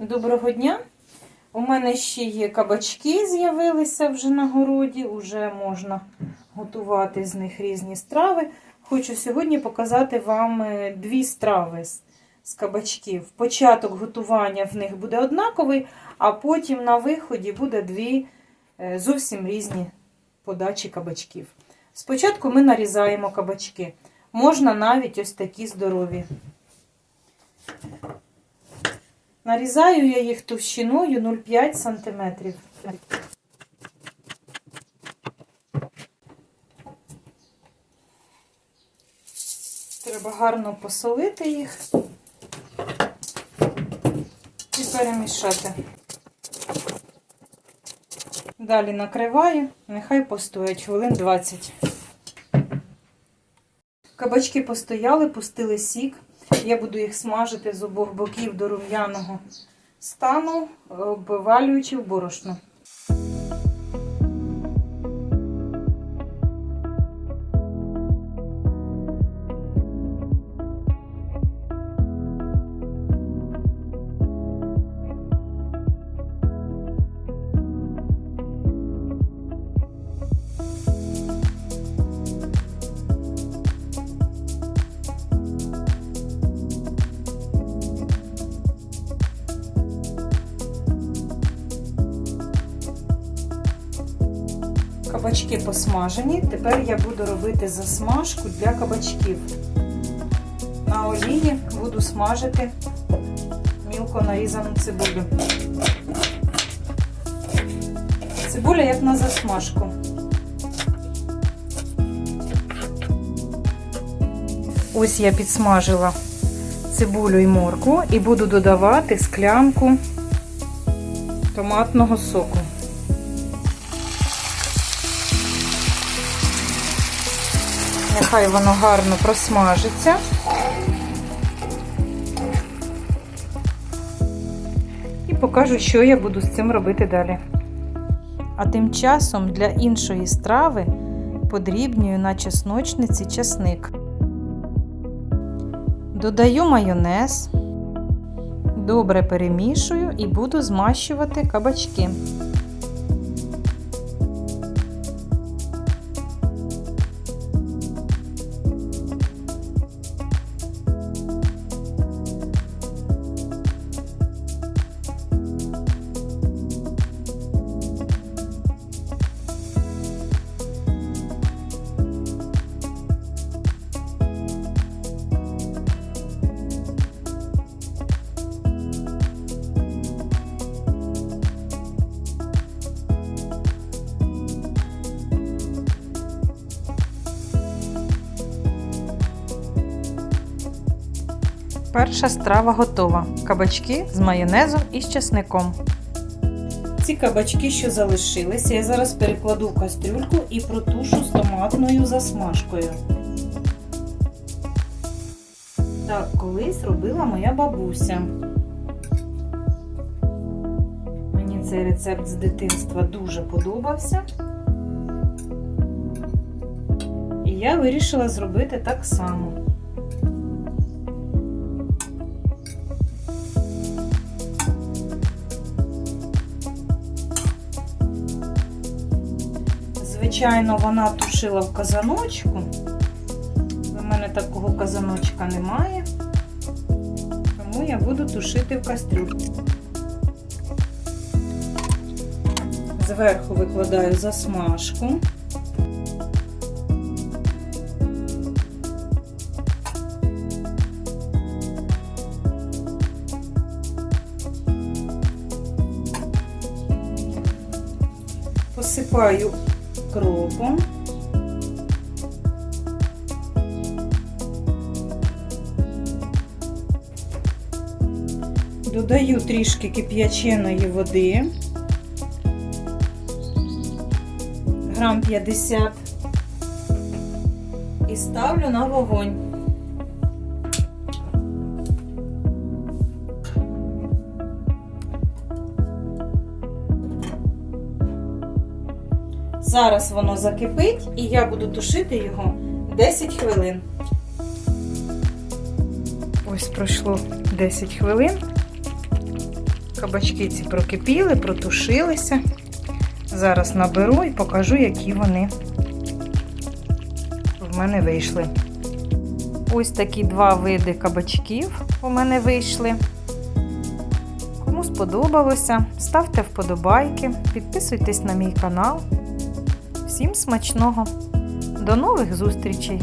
Доброго дня! У мене ще є кабачки, з'явилися вже на городі, вже можна готувати з них різні страви. Хочу сьогодні показати вам е, дві страви з, кабачків. Початок готування в них буде однаковий, а потім на виході буде дві е, зовсім різні подачі кабачків. Спочатку ми нарізаємо кабачки. Можна навіть ось такі здорові. Нарізаю я їх товщиною 0,5 см. Треба гарно посолити їх і перемішати. Далі накриваю, нехай постоять хвилин 20. Кабачки постояли, пустили сік. Я буду їх смажити з обох боків до рум'яного стану, обвалюючи в борошно. Кабачки посмажені. Тепер я буду робити засмажку для кабачків. На олії буду смажити мілко нарізану цибулю. Цибуля як на засмажку. Ось я підсмажила цибулю і морку і буду додавати склянку томатного соку. Нехай воно гарно просмажиться. І покажу, що я буду з цим робити далі. А тим часом для іншої страви подрібнюю на чесночниці часник. Додаю майонез, добре перемішую і буду змащувати кабачки. Перша страва готова. Кабачки з майонезом і з чесником. Ці кабачки, що залишилися, я зараз перекладу в кастрюльку і протушу з томатною засмажкою. Так, колись робила моя бабуся. Мені цей рецепт з дитинства дуже подобався. І я вирішила зробити так само. Звичайно, вона тушила в казаночку. У мене такого казаночка немає, тому я буду тушити в кастрюльці. Зверху викладаю засмажку. Посипаю кропом. Додаю трішки кип'яченої води, грам 50 і ставлю на вогонь. Зараз воно закипить і я буду тушити його 10 хвилин. Ось пройшло 10 хвилин. Кабачки ці прокипіли, протушилися. Зараз наберу і покажу, які вони в мене вийшли. Ось такі два види кабачків у мене вийшли. Кому сподобалося, ставте вподобайки, підписуйтесь на мій канал. Всім смачного! До нових зустрічей!